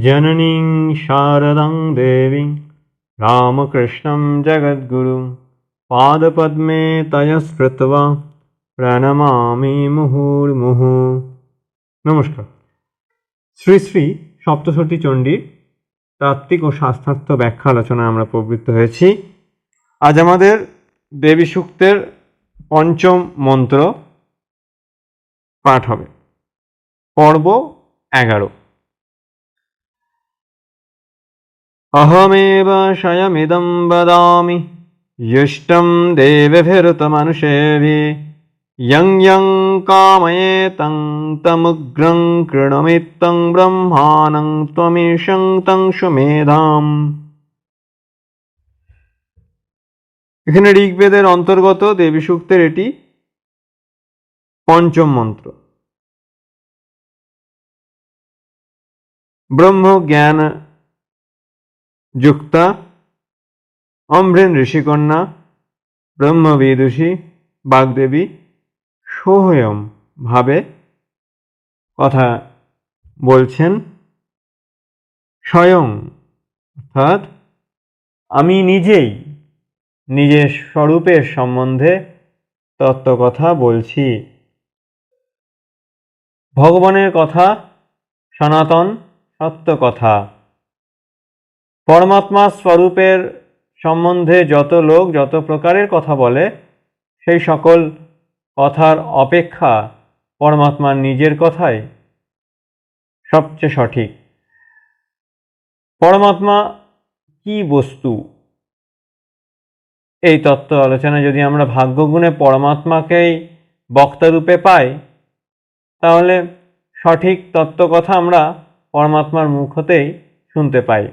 जननीं शारदां देवीं रामकृष्णं जगद्गुरुं पादपद्मे तय स्मृत्वा প্রণমামি মুহুর্মুহু নমস্কার শ্রী শ্রী সপ্তশতী চণ্ডীর তাত্ত্বিক ও শাস্ত্রার্থ ব্যাখ্যা আলোচনায় আমরা প্রবৃত্ত হয়েছি আজ আমাদের দেবী সূক্তের পঞ্চম মন্ত্র পাঠ হবে পর্ব এগারো अहमेव शयमिदं वदामि युष्टं देवभिरुतमनुषेभिः यं यं कामयेतं तमुग्रं कृणमित्तं ब्रह्माणं त्वमीशं तं সুমেধাম এখানে ঋগ্বেদের অন্তর্গত দেবী সূক্তের এটি পঞ্চম মন্ত্র ব্রহ্ম জ্ঞান যুক্তা অমৃণ ঋষিকন্যা, ব্রহ্মবিদুষী, বাগদেবী, সোহয়ম ভাবে কথা বলছেন। স্বয়ং, অর্থাৎ আমি নিজেই নিজের স্বরূপের সম্বন্ধে তত্ত্বকথা বলছি। ভগবানের কথা, সনাতন সত্য কথা। পরমাত্মা স্বরূপের সম্বন্ধে যত লোক, যত প্রকারের কথা বলে, সেই সকল কথার অপেক্ষা পরমাত্মার নিজের কথাই সবচেয়ে সঠিক। পরমাত্মা কি বস্তু? এই তত্ত্ব আলোচনা যদি আমরা ভাগ্যগুণে পরমাত্মাকেই বক্তারূপে পাই, তাহলে সঠিক তত্ত্ব কথা আমরা পরমাত্মার মুখ হতেই শুনতে পাই।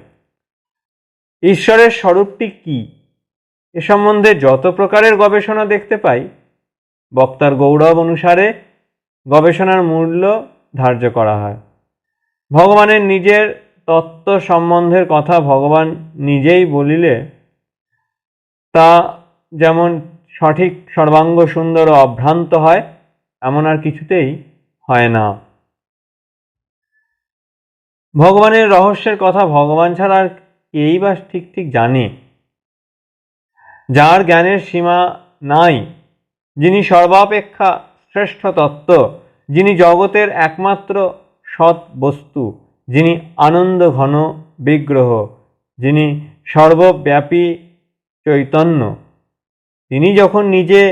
ঈশ্বরের স্বরূপটি কি? এ সম্বন্ধে যত প্রকারের গবেষণা দেখতে পাই, বক্তার গৌরব অনুসারে গবেষণার মূল্য ধার্য করা হয়। ভগবানের নিজের তত্ত্ব সম্বন্ধের কথা ভগবান নিজেই বলিলে, তা যেমন সঠিক সর্বাঙ্গ সুন্দর ও অভ্রান্ত হয়, এমন আর কিছুতেই হয় না। ভগবানের রহস্যের কথা ভগবান ছাড়া আর কেই বা ঠিক ঠিক জানে। যার জ্ঞানের সীমা নাই, যিনি সর্বাপেক্ষা শ্রেষ্ঠ তত্ত্ব, যিনি জগতের একমাত্র সৎ বস্তু, যিনি আনন্দ ঘন বিগ্রহ, যিনি সর্বব্যাপী চৈতন্য। তিনি যখন নিজে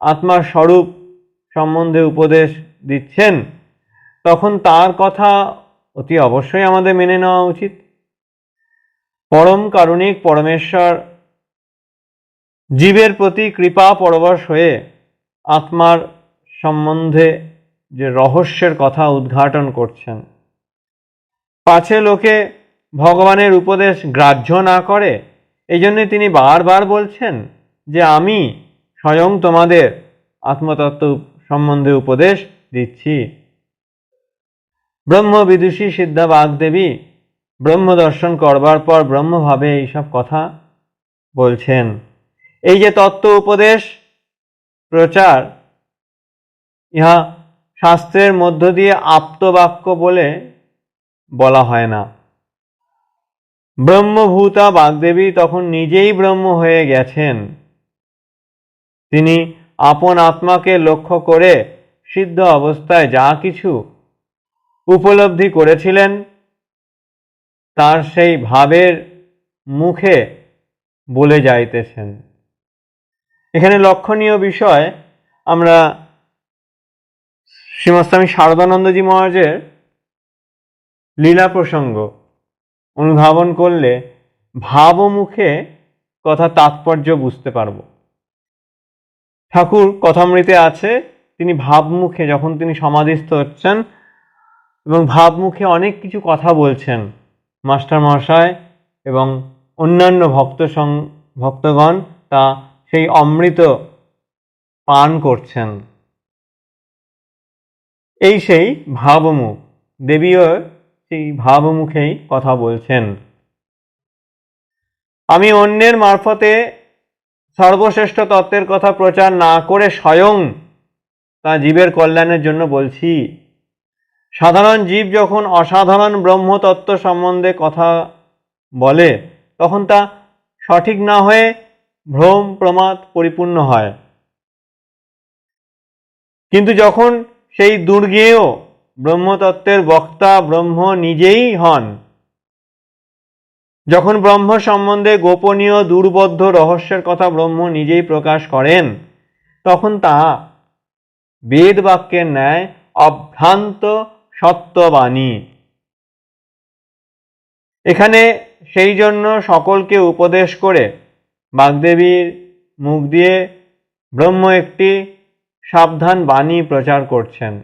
আত্মার স্বরূপ সম্বন্ধে উপদেশ দিচ্ছেন, তখন তার কথা অতি অবশ্যই আমাদের মেনে নেওয়া উচিত। পরম কারুণিক পরমেশ্বর, জীবের প্রতি কৃপা পরবশ হয়ে আত্মার সম্বন্ধে যে রহস্যের কথা উদ্ঘাটন করছেন। পাছে লোকে ভগবানের উপদেশ গ্রাহ্য না করে এই জন্যে তিনি বারবার বলছেন যে আমি স্বয়ং তোমাদের আত্মতত্ত্ব সম্বন্ধে উপদেশ দিচ্ছি। ব্রহ্ম বিদুষী সিদ্ধা বাগদেবী ব্রহ্ম দর্শন করবার পর ব্রহ্মভাবে এইসব কথা বলছেন। এই যে তত্ত্ব, উপদেশ, প্রচার, ইহা শাস্ত্রের মধ্য দিয়ে আপ্তবাক্য বলে বলা হয় না। ব্রহ্মভূতা বাগদেবী তখন নিজেই ব্রহ্ম হয়ে গেছেন। তিনি আপন আত্মাকে লক্ষ্য করে সিদ্ধ অবস্থায় যা কিছু উপলব্ধি করেছিলেন তার সেই ভাবের মুখে বলে যাইতেছেন। এখানে লক্ষণীয় বিষয়, আমরা শ্রীমস্বামী শারদানন্দজি মহারাজের লীলা প্রসঙ্গ অনুধাবন করলে ভাবমুখে কথা তাৎপর্য বুঝতে পারব। ঠাকুর কথামৃতে আছে, তিনি ভাবমুখে, যখন তিনি সমাধিস্থ হচ্ছেন এবং ভাবমুখে অনেক কিছু কথা বলছেন মাস্টার মহাশয় এবং অন্যান্য ভক্ত সং, ভক্তগণ তা সেই অমৃত পান করছেন। এই সেই ভাবমুখ। দেবীও সেই ভাবমুখেই কথা বলছেন। আমি অন্যের মারফতে সর্বশ্রেষ্ঠ তত্ত্বের কথা প্রচার না করে স্বয়ং তা জীবের কল্যাণের জন্য বলছি। সাধারণ জীব যখন অসাধারণ ব্রহ্মতত্ত্ব সম্বন্ধে কথা বলে, তখন তা সঠিক না হয়ে ভ্রম প্রমাদ পরিপূর্ণ হয়। কিন্তু যখন সেই দুর্গেয় ব্রহ্মতত্ত্বের বক্তা ব্রহ্ম নিজেই হন, যখন ব্রহ্ম সম্বন্ধে গোপনীয় দুর্বদ্ধ রহস্যের কথা ব্রহ্ম নিজেই প্রকাশ করেন, তখন তা বেদ বাক্যের ন্যায় অভ্রান্ত সত্যবাণী। এখানে সেই জন্য সকলকে উপদেশ করে বাগদেবীর মুখ দিয়ে ব্রহ্ম একটি সাবধান বাণী প্রচার করছেন।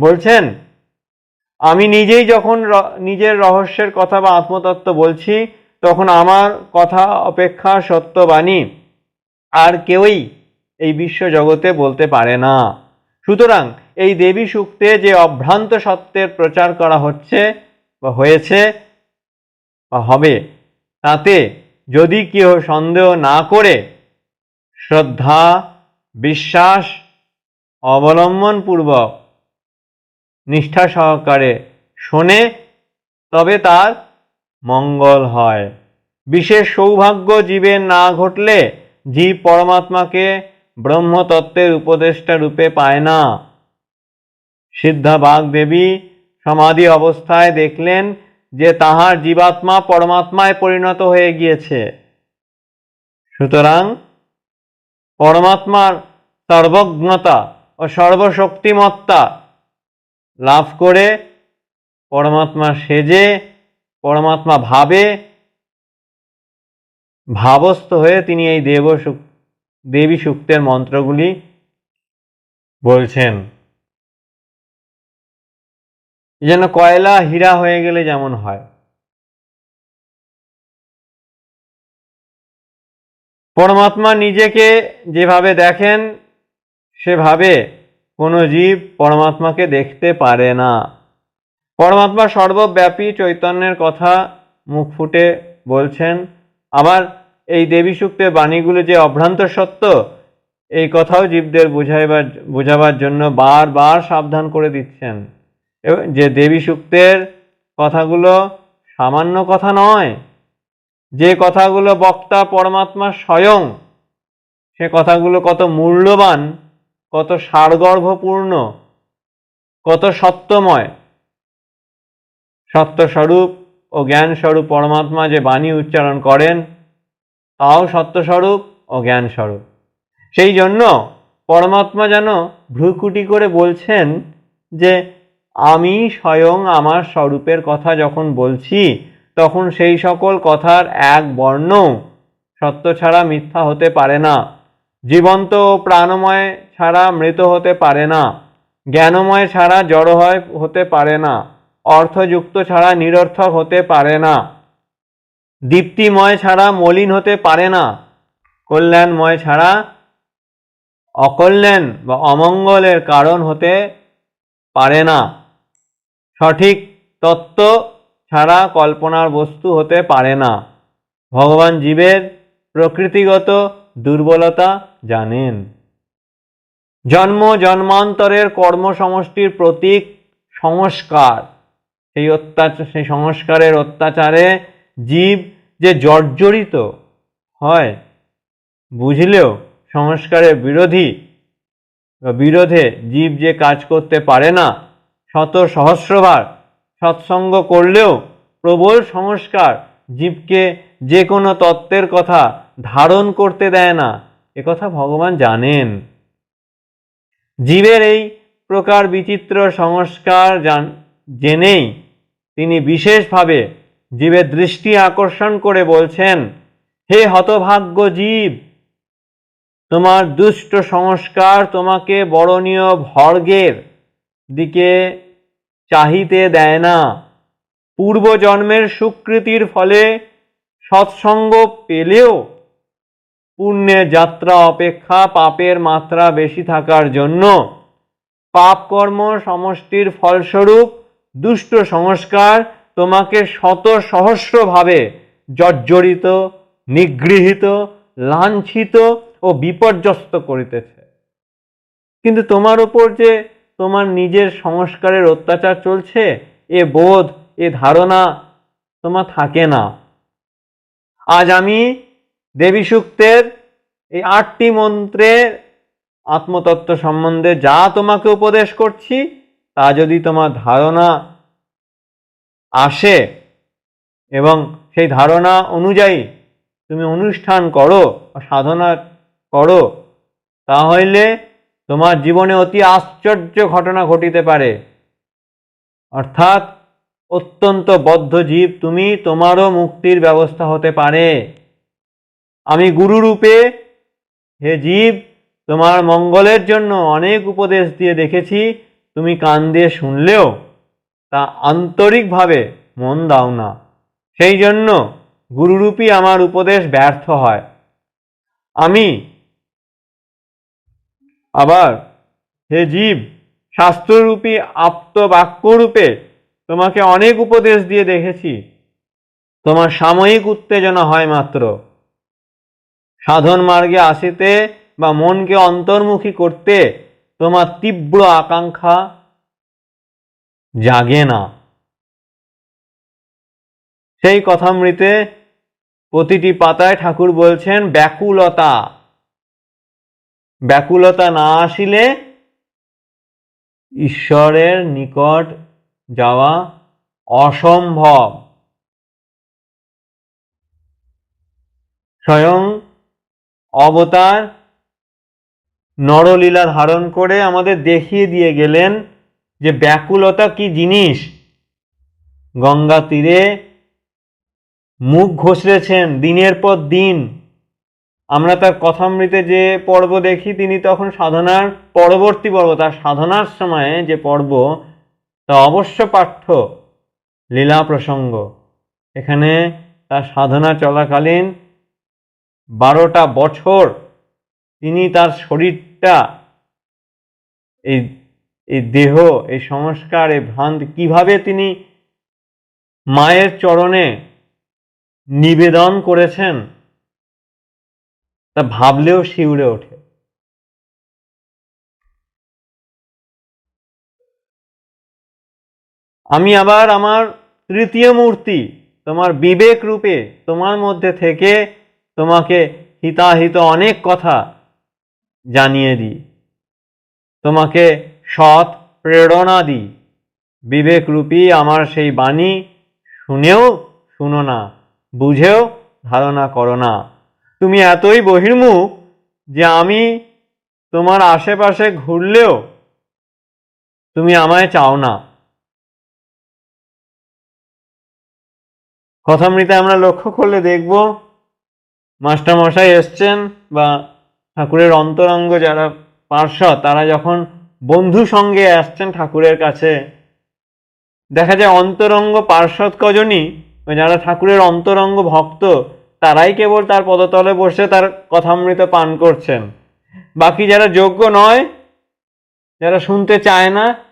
বলছেন, আমি নিজেই যখন নিজের রহস্যের কথা বা আত্মতত্ত্ব বলছি, তখন আমার কথা অপেক্ষা সত্যবাণী। আর কেউই এই বিশ্ব জগতে বলতে পারে না। সুতরাং এই দেবী সূক্তে যে অভ্রান্ত সত্যের প্রচার করা হচ্ছে বা হয়েছে বা হবে, তাতে যদি কেউ সন্দেহ না করে, শ্রদ্ধা, বিশ্বাস, অবলম্বনপূর্বক নিষ্ঠা সহকারে শোনে, তবে তার মঙ্গল হয়। বিশেষ সৌভাগ্য জীবের না ঘটলে জীব পরমাত্মাকে ব্রহ্মতত্ত্বের উপদেষ্টা রূপে পায় না। সিদ্ধা বাঘ দেবী সমাধি অবস্থায় দেখলেন যে তাহার জীবাত্মা পরমাত্মায় পরিণত হয়ে গিয়েছে। সুতরাং পরমাত্মার সর্বজ্ঞতা ও সর্বশক্তিমত্তা লাভ করে পরমাত্মা সেজে, পরমাত্মা ভাবে ভাবস্থ হয়ে তিনি এই দেব দেবী সূক্তের মন্ত্রগুলি বলছেন। যেন কয়লা হীরা হয়ে গেলে যেমন হয়। পরমাত্মা নিজেকে যেভাবে দেখেন, সেভাবে কোনো জীব পরমাত্মাকে দেখতে পারে না। পরমাত্মা সর্বব্যাপী চৈতন্যের কথা মুখ ফুটে বলছেন, আবার এই দেবী সূক্তের বাণীগুলো যে অভ্রান্ত সত্য, এই কথাও জীবদের বুঝাইবার, বোঝাবার জন্য বারবার সাবধান করে দিচ্ছেন। যে দেবী সূক্তের কথাগুলো সামান্য কথা নয়, যে কথাগুলো বক্তা পরমাত্মা স্বয়ং, সে কথাগুলো কত মূল্যবান, কত সারগর্ভপূর্ণ, কত সত্যময়। সত্যস্বরূপ ও জ্ঞানস্বরূপ পরমাত্মা যে বাণী উচ্চারণ করেন, তাও সত্যস্বরূপ ও জ্ঞানস্বরূপ। সেই জন্য পরমাত্মা যেন ভ্রুকুটি করে বলছেন যে আমি স্বয়ং আমার স্বরূপের কথা যখন বলছি, তখন সেই সকল কথার এক বর্ণ সত্য ছাড়া মিথ্যা হতে পারে না, জীবন্ত ও প্রাণময় ছাড়া মৃত হতে পারে না, জ্ঞানময় ছাড়া জড় হয়, হতে পারে না, অর্থযুক্ত ছাড়া নিরর্থক হতে পারে না, দীপ্তিময় ছাড়া মলিন হতে পারে না, কল্যাণময় ছাড়া অকল্যাণ বা অমঙ্গলের কারণ হতে পারে না। সঠিক তত্ত্ব ছাড়া কল্পনার বস্তু হতে পারে না। ভগবান জীবের প্রকৃতিগত দুর্বলতা জানেন। জন্ম জন্মান্তরের কর্মসমষ্টির প্রতীক সংস্কার। সেই অত্যাচার সেই সংস্কারের অত্যাচারে জীব যে জর্জরিত হয়, বুঝলেও সংস্কারের বিরোধী বিরোধে জীব যে কাজ করতে পারে না শত সহস্রবার সৎসঙ্গ করলেও প্রবল সংস্কার জীবকে যে কোনো তত্ত্বের কথা ধারণ করতে দেয় না কথা ভগবান জানেন। জীবের এই প্রকার বিচিত্র সংস্কার জান, জেনেই তিনি বিশেষভাবে জীবের দৃষ্টি আকর্ষণ করে বলছেন, হে হতভাগ্য জীব, তোমার দুষ্ট সংস্কার তোমাকে বরণীয় ভর্গের দিকে চাহিতে দেয় না। পূর্বজন্মের সুকৃতির ফলে সৎসঙ্গ পেলেও পুণ্যের যাত্রা অপেক্ষা পাপের মাত্রা বেশি থাকার জন্য পাপকর্ম সমষ্টির ফলস্বরূপ দুষ্ট সংস্কার তোমাকে শত সহস্রভাবে জর্জরিত, নিগৃহীত, লাঞ্ছিত ও বিপর্যস্ত করিতেছে। কিন্তু তোমার উপর যে তোমার নিজের সংস্কারের অত্যাচার চলছে, এ বোধ, এ ধারণা তোমার থাকে না। আজ আমি দেবী সূক্তের এই আটটি মন্ত্রের আত্মতত্ত্ব সম্বন্ধে যা তোমাকে উপদেশ করছি, তা যদি তোমার ধারণা আসে এবং সেই ধারণা অনুযায়ী তুমি অনুষ্ঠান করো সাধনা করো, তাহলে তোমার জীবনে অতি আশ্চর্য ঘটনা ঘটিতে পারে। অর্থাৎ অত্যন্ত বদ্ধ জীব তুমি তোমারও মুক্তির ব্যবস্থা হতে পারে। আমি গুরুরূপে হে জীব, তোমার মঙ্গলের জন্য অনেক উপদেশ দিয়ে দেখেছি, তুমি কান দিয়ে শুনলেও তা আন্তরিকভাবে মন দাও না। সেই জন্য গুরুরূপী আমার উপদেশ ব্যর্থ হয়। আমি আবার হে জীব, শাস্ত্ররূপী আপ্ত বাক্যরূপে তোমাকে অনেক উপদেশ দিয়ে দেখেছি। তোমার সাময়িক উত্তেজনা হয় মাত্র। সাধন মার্গে আসিতে বা মনকে অন্তর্মুখী করতে তোমার তীব্র আকাঙ্ক্ষা জাগে না। সেই কথামৃতে প্রতিটি পাতায় ঠাকুর বলছেন, ব্যাকুলতা। ব্যাকুলতা না আসিলে ঈশ্বরের নিকট যাওয়া অসম্ভব। স্বয়ং অবতার নরলীলা ধারণ করে আমাদের দেখিয়ে দিয়ে গেলেন যে ব্যাকুলতা কি জিনিস। গঙ্গা তীরে মুখ ঘষড়েছেন দিনের পর দিন। আমরা তার কথামৃতে যে পর্ব দেখি, তিনি তখন সাধনার পরবর্তী পর্ব, তার সাধনার সময়ে যে পর্ব, তা অবশ্য পাঠ্য, লীলা প্রসঙ্গ। এখানে তার সাধনা চলাকালীন বারোটা বছর তিনি তার শরীরটা, এই এই দেহ, এই সংস্কার, এই ভ্রান্ত, কীভাবে তিনি মায়ের চরণে নিবেদন করেছেন তা ভাবলেও শিউরে ওঠে। আমি আবার আমার তৃতীয় মূর্তি, তোমার বিবেক রূপে তোমার মধ্যে থেকে তোমাকে হিতাহিত অনেক কথা জানিয়ে দিই। তোমাকে সৎ প্রেরণা দিই। বিবেকরূপী আমার সেই বাণী শুনেও শুনো না, বুঝেও ধারণা করো না। তুমি এতই বহির্মুখ যে আমি তোমার আশেপাশে ঘুরলেও তুমি আমায় চাও না। কথামৃতে আমরা লক্ষ্য করলে দেখব মাস্টারমশাই এসছেন বা ঠাকুরের অন্তরঙ্গ যারা পার্শ্বদ তারা যখন বন্ধু সঙ্গে আসছেন ঠাকুরের কাছে, দেখা যায় অন্তরঙ্গ পার্শ্বদ কজনই যারা ঠাকুরের অন্তরঙ্গ ভক্ত তারাই কেবল তার পদতলে বসে তার কথামৃত পান করছেন। বাকি যারা যোগ্য নয়, যারা শুনতে চায় না,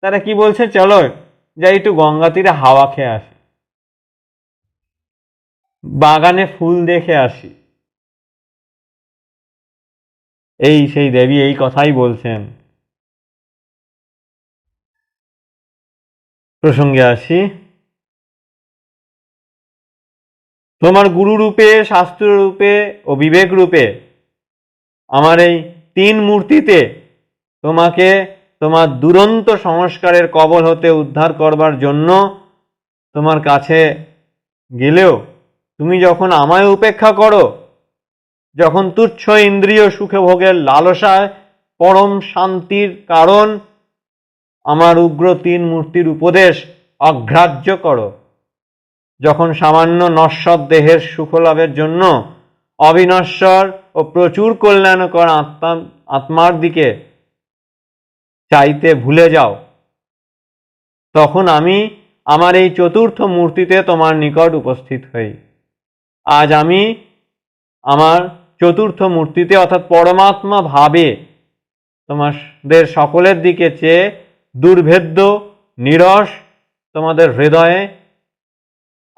তারা কি বলছে, চলো, যাই একটু গঙ্গা তীরে হাওয়া খেয়ে আসি। বাগানে ফুল দেখে আসি। এই সেই দেবী এই কথাই বলছেন। প্রসঙ্গে আসি। তোমার গুরু রূপে শাস্ত্র রূপে ও বিবেক রূপে আমার এই তিন মূর্তিতে তোমাকে তোমার দুরন্ত সংস্কারের কবল হতে উদ্ধার করবার জন্য তোমার কাছে গেলেও তুমি যখন আমায় উপেক্ষা করো, যখন তুচ্ছ ইন্দ্রিয় সুখে ভোগের লালসায় পরম শান্তির কারণ আমার উগ্র তিন মূর্তির উপদেশ অগ্রাহ্য করো। যখন সামান্য নশ্বর দেহের সুখলাভের জন্য অবিনশ্বর ও প্রচুর কল্যাণকর আত্মা, আত্মার দিকে চাইতে ভুলে যাও, তখন আমি আমার এই চতুর্থ মূর্তিতে তোমার নিকট উপস্থিত হই। আজ আমি আমার চতুর্থ মূর্তিতে অর্থাৎ পরমাত্মা ভাবে তোমাদের সকলের দিকে চেয়ে দুর্ভেদ্য, নিরস তোমাদের হৃদয়ে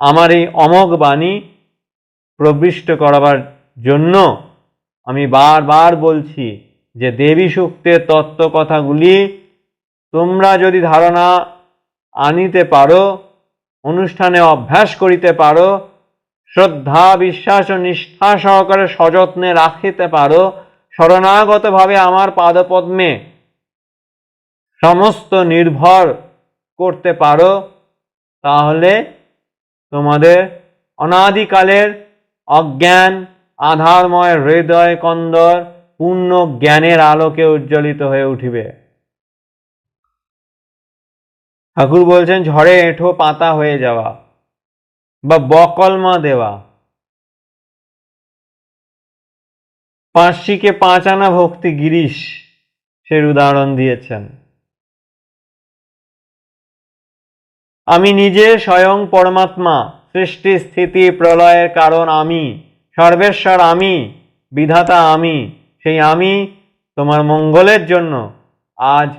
আমার এই অমোঘ বাণী প্রবিষ্ট করাবার জন্য আমি বারবার বলছি যে দেবী সূক্তের তত্ত্ব কথাগুলি তোমরা যদি ধারণা আনিতে পারো, অনুষ্ঠানে অভ্যাস করিতে পারো, শ্রদ্ধা, বিশ্বাস ও নিষ্ঠা সহকারে সযত্নে রাখিতে পারো, শরণাগতভাবে আমার পাদপদ্মে সমস্ত নির্ভর করতে পারো, তাহলে তোমাদের অনাদিকালের অজ্ঞান, আধারময় হৃদয় কন্দর, পূর্ণ জ্ঞানের আলোকে উজ্জ্বলিত হয়ে উঠিবে। ঠাকুর বলছেন, ঝড়ে এঁঠো, পাতা হয়ে যাওয়া বা বকলমা দেওয়া। পাঁচশিকে পাঁচ আনা ভক্তি গিরিশ, সের উদাহরণ দিয়েছেন। আমি নিজে স্বয়ং পরমাত্মা, সৃষ্টি, স্থিতি, প্রলয়ের কারণ আমি, সর্বেশ্বর আমি, বিধাতা আমি, সেই আমি তোমার মঙ্গলের জন্য। আজ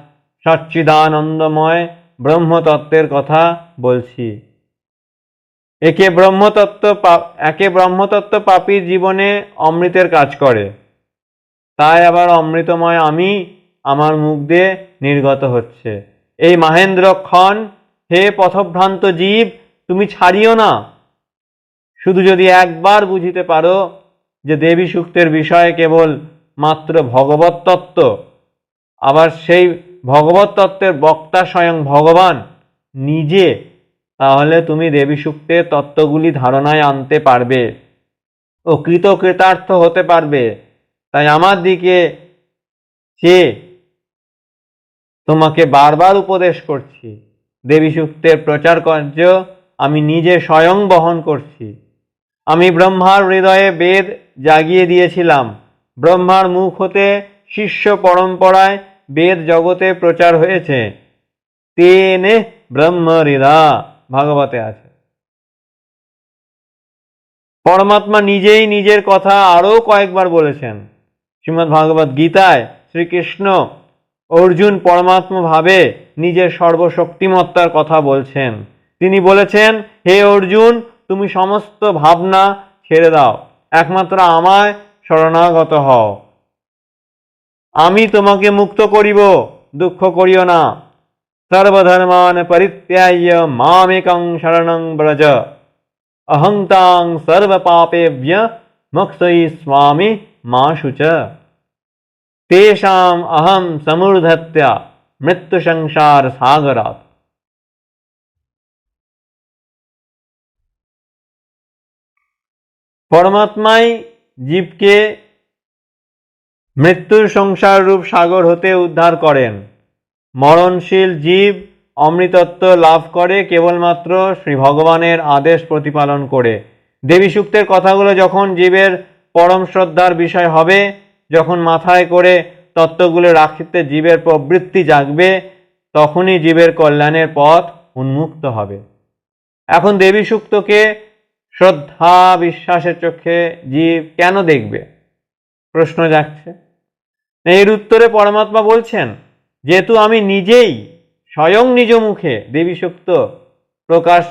সচ্চিদানন্দময় ব্রহ্মতত্ত্বের কথা বলছি। একে ব্রহ্মতত্ত্ব একে ব্রহ্মতত্ত্ব পাপীর জীবনে অমৃতের কাজ করে। তাই আবার অমৃতময় আমি আমার মুখ দিয়ে নির্গত হচ্ছে। এই মাহেন্দ্র ক্ষণ হে পথভ্রান্ত জীব, তুমি ছাড়িও না। শুধু যদি একবার বুঝিতে পারো যে দেবী সূক্তের বিষয় কেবল মাত্র ভগবত তত্ত্ব, আবার সেই ভগবত তত্ত্বের বক্তা স্বয়ং ভগবান নিজে, তাহলে তুমি দেবী সূক্তের তত্ত্বগুলি ধারণায় আনতে পারবে ও কৃতকৃতার্থ হতে পারবে। তাই আমার দিকে চেয়ে তোমাকে বারবার উপদেশ করছি। দেবী সূক্তের প্রচার কার্য আমি নিজে স্বয়ং বহন করছি। আমি ব্রহ্মার হৃদয়ে বেদ জাগিয়ে দিয়েছিলাম। ব্রহ্মার মুখ হতে শিষ্য পরম্পরায় বেদ জগতে প্রচার হয়েছে। তেনে ব্রহ্ম হৃদা ভাগবতে আছে। পরমাত্মা নিজেই নিজের কথা আরও কয়েকবার বলেছেন। শ্রীমদ্ ভাগবত গীতায় শ্রীকৃষ্ণ অর্জুন পরমাত্মা ভাবে নিজের সর্বশক্তিমত্তার কথা বলছেন। তিনি বলেছেন, হে অর্জুন, তুমি সমস্ত ভাবনা ছেড়ে দাও। একমাত্র আমায় শরণাগত হও। আমি তোমাকে মুক্ত করিব, দুঃখ করিও না। সর্বধর্মান পরিত্যাজ্য মামেকং শরণং ব্রজ। অহংতাং সর্বপাপেভ্য মুক্তই স্বামী মা শুচ তেষাম অহম সমূর্ধত্য মৃত্যু সংসার সাগরাত পরমাত্মাই জীবকে মৃত্যুর সংসার রূপ সাগর হতে উদ্ধার করেন মরণশীল জীব অমৃতত্ব লাভ করে কেবলমাত্র শ্রী ভগবানের আদেশ প্রতিপালন করে দেবী সূক্তের কথাগুলো যখন জীবের পরম শ্রদ্ধার বিষয় হবে যখন মাথায় করে তত্ত্বগুলো রাখিতে জীবের প্রবৃত্তি জাগবে, তখনই জীবের কল্যাণের পথ উন্মুক্ত হবে। এখন দেবী সূক্তকে শ্রদ্ধা বিশ্বাসের চোখে জীব কেন দেখবে? প্রশ্ন যাচ্ছে এর উত্তরে পরমাত্মা বলছেন, যেহেতু আমি নিজেই স্বয়ং নিজ মুখে দেবী সূক্ত প্রকাশ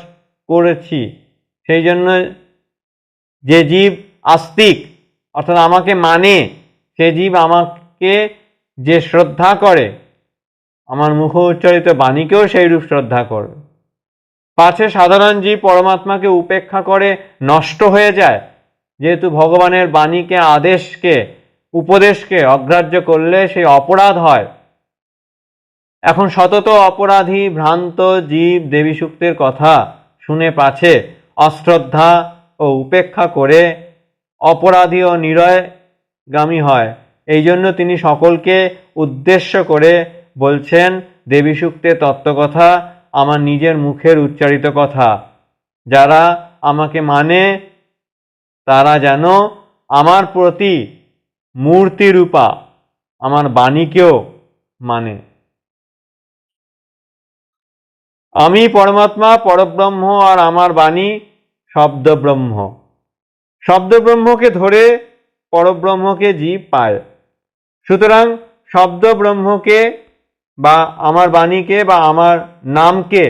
করেছি, সেই জন্য যে জীব আস্তিক, অর্থাৎ আমাকে মানে সে জীব আমাকে যে শ্রদ্ধা করে, আমার মুখ উচ্চারিত বাণীকেও সেই রূপ শ্রদ্ধা করবে পাছে সাধারণ জীব পরমাত্মাকে উপেক্ষা করে নষ্ট হয়ে যায়, যেহেতু ভগবানের বাণীকে, আদেশকে, উপদেশকে অগ্রাহ্য করলে সেই অপরাধ হয়। এখন শতত অপরাধী, ভ্রান্ত জীব দেবী সূক্তের কথা শুনে পাছে অশ্রদ্ধা ও উপেক্ষা করে অপরাধী ও নিরয়গামী হয়। এই জন্য তিনি সকলকে উদ্দেশ্য করে বলছেন, দেবী সূক্তের তত্ত্বকথা আমার নিজের মুখের উচ্চারিত কথা। যারা আমাকে মানে তারা যেন আমার প্রতি মূর্তিরূপা, আমার বাণীকেও মানে। আমি পরমাত্মা, পরব্রহ্ম আর আমার বাণী শব্দব্রহ্ম। শব্দব্রহ্মকে ধরে পরব্রহ্মকে জীব পায়। সুতরাং শব্দব্রহ্মকে বা আমার বাণীকে বা আমার নামকে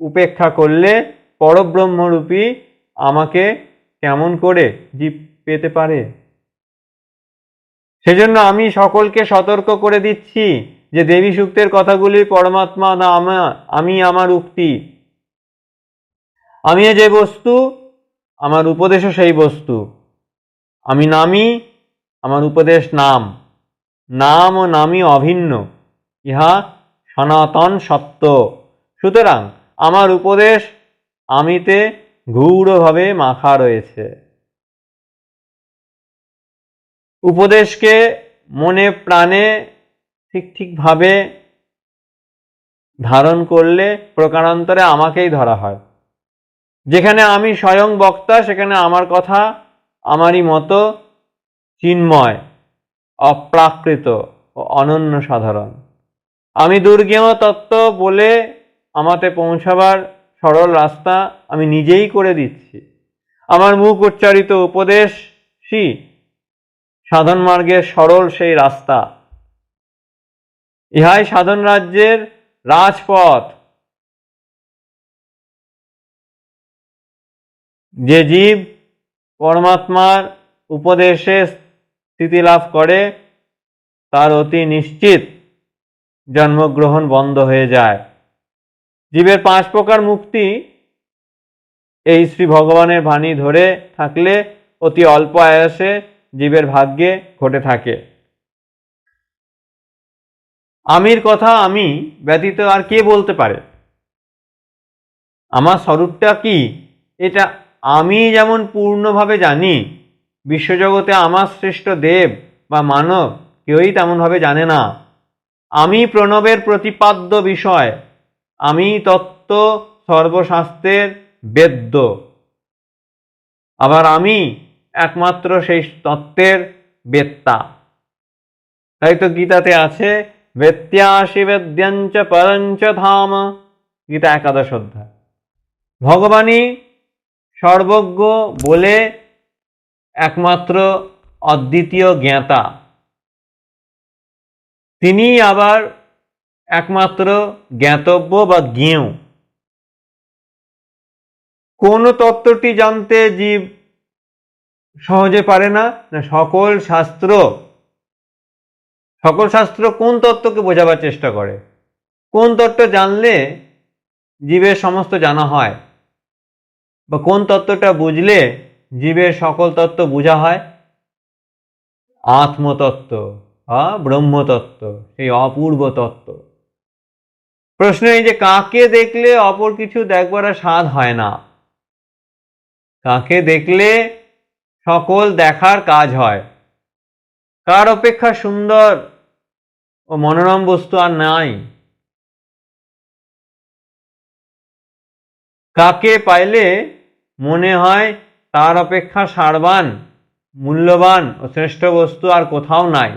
উপেক্ষা করলে পরব্রহ্মরূপী আমাকে কেমন করে জীব পেতে পারে? সেজন্য আমি সকলকে সতর্ক করে দিচ্ছি যে দেবী সূক্তের কথাগুলি পরমাত্মা না আমি আমার উক্তি। আমি যে বস্তু, আমার উপদেশও সেই বস্তু। আমি নামি আমার উপদেশ নাম। নাম ও নামই অভিন্ন, ইহা সনাতন সত্য। সুতরাং আমার উপদেশ আমিতে গূঢ়ভাবে মাখা রয়েছে। উপদেশকে মনে প্রাণে ঠিক ঠিকভাবে ধারণ করলে প্রকারান্তরে আমাকেই ধরা হয়। যেখানে আমি স্বয়ং বক্তা, সেখানে আমার কথা আমারই মতো চিন্ময়, অপ্রাকৃত ও অনন্য সাধারণ। আমি দুর্গেয় তত্ত্ব বলে আমাতে পৌঁছাবার সরল রাস্তা আমি নিজেই করে দিচ্ছি। আমার মুখ উচ্চারিত উপদেশই সাধন মার্গের সরল সেই রাস্তা। ইহাই সাধন রাজ্যের রাজপথ। যে জীব পরমাত্মার উপদেশে স্থিতি লাভ করে, তার অতি নিশ্চিত জন্মগ্রহণ বন্ধ হয়ে যায়। জীবের পাঁচ প্রকার মুক্তি এই শ্রী ভগবানের বাণী ধরে থাকলে অতি অল্প আয়াসে জীবের ভাগ্যে ঘটে থাকে। আমির কথা আমি ব্যতীত আর কে বলতে পারে? আমার স্বরূপটা কি? এটা আমি যেমন পূর্ণভাবে জানি, বিশ্বজগতে আমার শ্রেষ্ঠ দেব বা মানব কেউই তেমনভাবে জানে না। আমি প্রণবের প্রতিপাদ্য বিষয়, আমি তত্ত্ব সর্বশাস্ত্রের বেদ্য। আবার আমি একমাত্র সেই তত্ত্বের বেত্তা। তাই তো গীতাতে আছে বেত্যাসি বেদ্যঞ্চ পরঞ্চ ধাম। গীতা একাদশ অধ্যায়। ভগবানই সর্বজ্ঞ বলে একমাত্র অদ্বিতীয় জ্ঞাতা। তিনি আবার একমাত্র জ্ঞাতব্য বা জ্ঞেয়। কোন তত্ত্বটি জানতে জীব সহজে পারে না? না, সকল শাস্ত্র। সকল শাস্ত্র কোন তত্ত্বকে বোঝাবার চেষ্টা করে? কোন তত্ত্ব জানলে জীবের সমস্ত জানা হয়? বা কোন তত্ত্বটা বুঝলে জীবের সকল তত্ত্ব বোঝা হয়? আত্মতত্ত্ব বা ব্রহ্মতত্ত্ব, সেই অপূর্ব তত্ত্ব। প্রশ্ন এই যে কাকে দেখলে অপর কিছু দেখবার স্বাদ হয় না? কাকে দেখলে সকল দেখার কাজ হয়? কার অপেক্ষা সুন্দর ও মনোরম বস্তু আর নাই? কাকে পাইলে মনে হয় তার অপেক্ষা সারবান, মূল্যবান ও শ্রেষ্ঠ বস্তু আর কোথাও নাই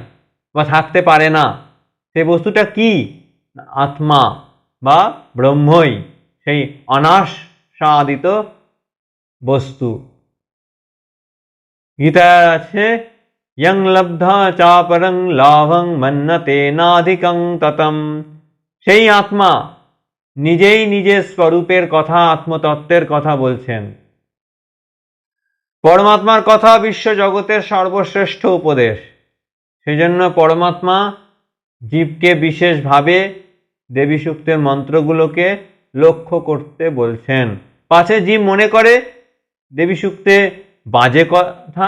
বা থাকতে পারে না। সে বস্তুটা কি? আত্মা বা ব্রহ্মই সেই অনাস্বাদিত বস্তু। গীতায় আছে, ইয়ং লব্ধা চাপরং লাভং মন্নতে নাধিকং ততম। সেই আত্মা নিজেই নিজের স্বরূপের কথা, আত্মতত্ত্বের কথা বলছেন। পরমাত্মার কথা বিশ্ব জগতের সর্বশ্রেষ্ঠ উপদেশ। সেজন্য পরমাত্মা জীবকে বিশেষভাবে দেবী সূক্তের মন্ত্রগুলোকে লক্ষ্য করতে বলছেন। পাছে জীব মনে করে দেবী সূক্তে বাজে কথা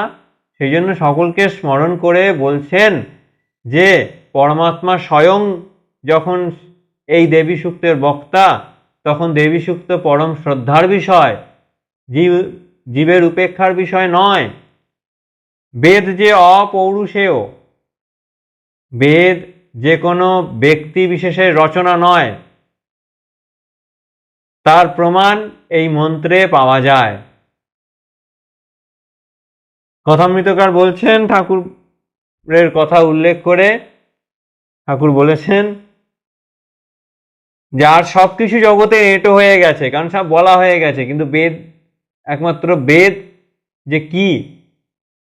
সেই জন্য সকলকে স্মরণ করে বলছেন যে, পরমাত্মা স্বয়ং যখন এই দেবী সূক্তের বক্তা, তখন দেবী সূক্ত পরম শ্রদ্ধার বিষয়, জীব জীবের উপেক্ষার বিষয় নয়। বেদ যে অপৌরুষেয়, বেদ যে কোনো ব্যক্তি বিশেষের রচনা নয়। তার প্রমাণ এই মন্ত্রে পাওয়া যায়। কথামৃতকার বলছেন, ঠাকুরের কথা উল্লেখ করে ঠাকুর বলেছেন যে আর সব কিছু জগতে এঁটো হয়ে গেছে, কারণ সব বলা হয়ে গেছে, কিন্তু বেদ একমাত্র বেদ যে কি,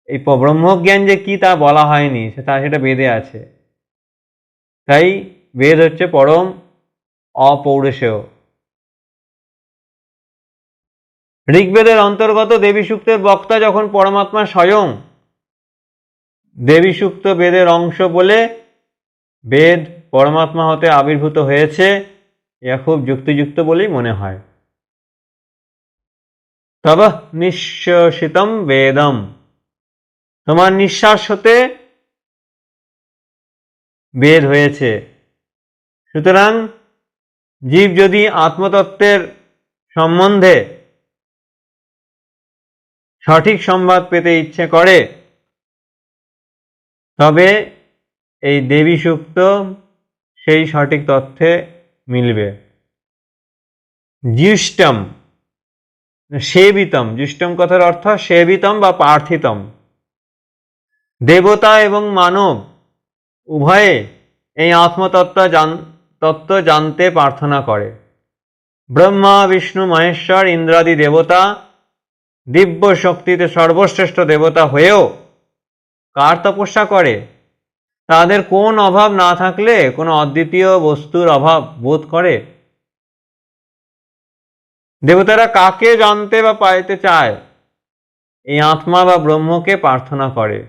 এই ব্রহ্মজ্ঞান যে কি তা বলা হয়নি সেটা সেটা বেদে আছে। তাই বেদ হচ্ছে পরম অপৌরুষেয়। ঋগ্বেদের অন্তর্গত দেবী সূক্তের বক্তা যখন পরমাত্মা স্বয়ং দেবী সূক্ত বেদের অংশ বলে বেদ পরমাত্মা হতে আবির্ভূত হয়েছে ইয়া খুব যুক্তিযুক্ত বলেই মনে হয়। তব নিঃশ্বাসিতম বেদম তোমার নিঃশ্বাস হতে বেদ হয়েছে। সুতরাং জীব যদি আত্মতত্ত্বের সম্বন্ধে সঠিক সংবাদ পেতে ইচ্ছে করে, তবে এই দেবী সুক্ত সেই সঠিক তথ্যে মিলবে। জিষ্টম সেবিতম, জিষ্টম কথার অর্থ সেবিতম বা প্রার্থিতম দেবতা এবং মানব উভয়ে এই আত্মতত্ত্ব জান, তত্ত্ব জানতে প্রার্থনা করে। ব্রহ্মা, বিষ্ণু, মহেশ্বর, ইন্দ্রাদি দেবতা, দিব্য শক্তিতে সর্বশ্রেষ্ঠ দেবতা হয়েও কার তপস্যা করে? তাদের কোন অভাব না থাকলে কোনো অদ্বিতীয় বস্তুর অভাব বোধ করে? দেবতারা কাকে জানতে বা পাইতে চায়? এই আত্মা বা ব্রহ্মকে প্রার্থনা করে।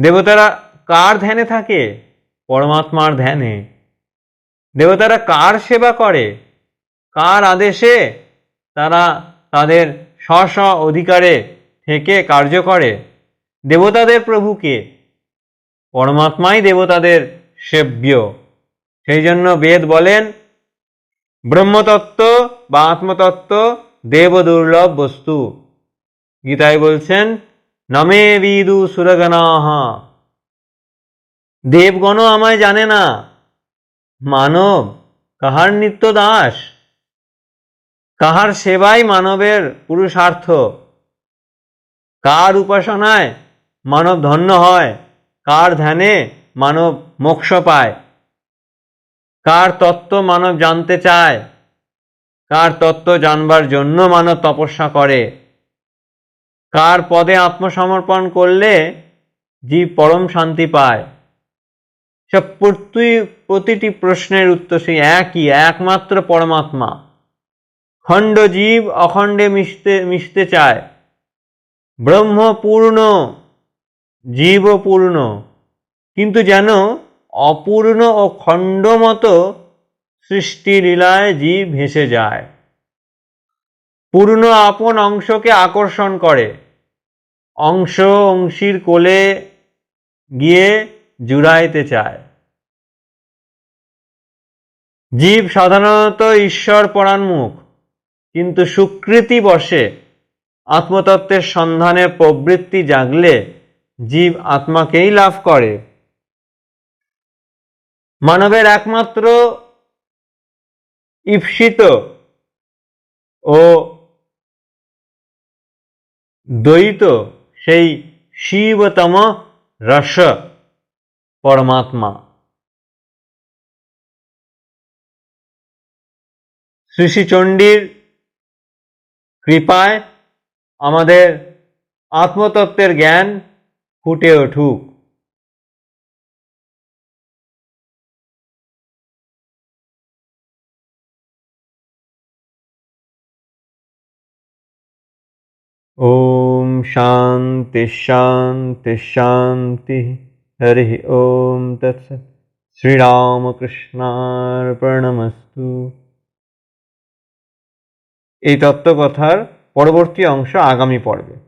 দেবতারা কার ধ্যানে থাকে? পরমাত্মার ধ্যানে। দেবতারা কার সেবা করে? কার আদেশে? তারা তাদের স্ব স্ব অধিকারে থেকে কার্য করে। দেবতাদের প্রভুকে। পরমাত্মাই দেবতাদের সেব্য। সেই জন্য বেদ বলেন ব্রহ্মতত্ত্ব বা আত্মতত্ত্ব দেব দুর্লভ বস্তু। গীতায় বলছেন, নমে বিদু সুরগণাহা দেবগণ আমায় জানে না। মানব, কাহার নিত্য দাস? কাহার সেবাই মানবের পুরুষার্থ? কার উপাসনায় মানব ধন্য হয়? কার ধ্যানে মানব মোক্ষ পায়? কার তত্ত্ব মানব জানতে চায়? কার তত্ত্ব জানবার জন্য মানব তপস্যা করে? কার পদে আত্মসমর্পণ করলে জীব পরম শান্তি পায়? সব প্রতি প্রতিটি প্রশ্নের উত্তর সেই একই, একমাত্র পরমাত্মা। খণ্ড জীব অখণ্ডে মিশতে মিশতে চায়। ব্রহ্ম পূর্ণ জীব পূর্ণ কিন্তু যেন অপূর্ণ ও খণ্ড মতো সৃষ্টিলীলায় জীব ভেসে যায়। পূর্ণ আপন অংশকে আকর্ষণ করে। অংশ অংশীর কোলে গিয়ে জুড়াইতে চায়। জীব সাধারণত ঈশ্বর পরাণমুখ কিন্তু সুকৃতি বসে আত্মতত্ত্বের সন্ধানে প্রবৃত্তি জাগলে জীব আত্মাকেই লাভ করে। মানবের একমাত্র ঈপ্সিত ও দ্বৈত সেই শিবতম রস পরমাত্মা। শ্রী শ্রী চণ্ডীর কৃপায় আমাদের আত্মতত্ত্বের জ্ঞান ফুটে উঠুক। ॐ शान्ति शान्ति शान्तिः हरिः ॐ तत्सत् শ্রীরামকৃষ্ণার্পণমস্তু এই তত্ত্বকথার পরবর্তী অংশ আগামী পর্বে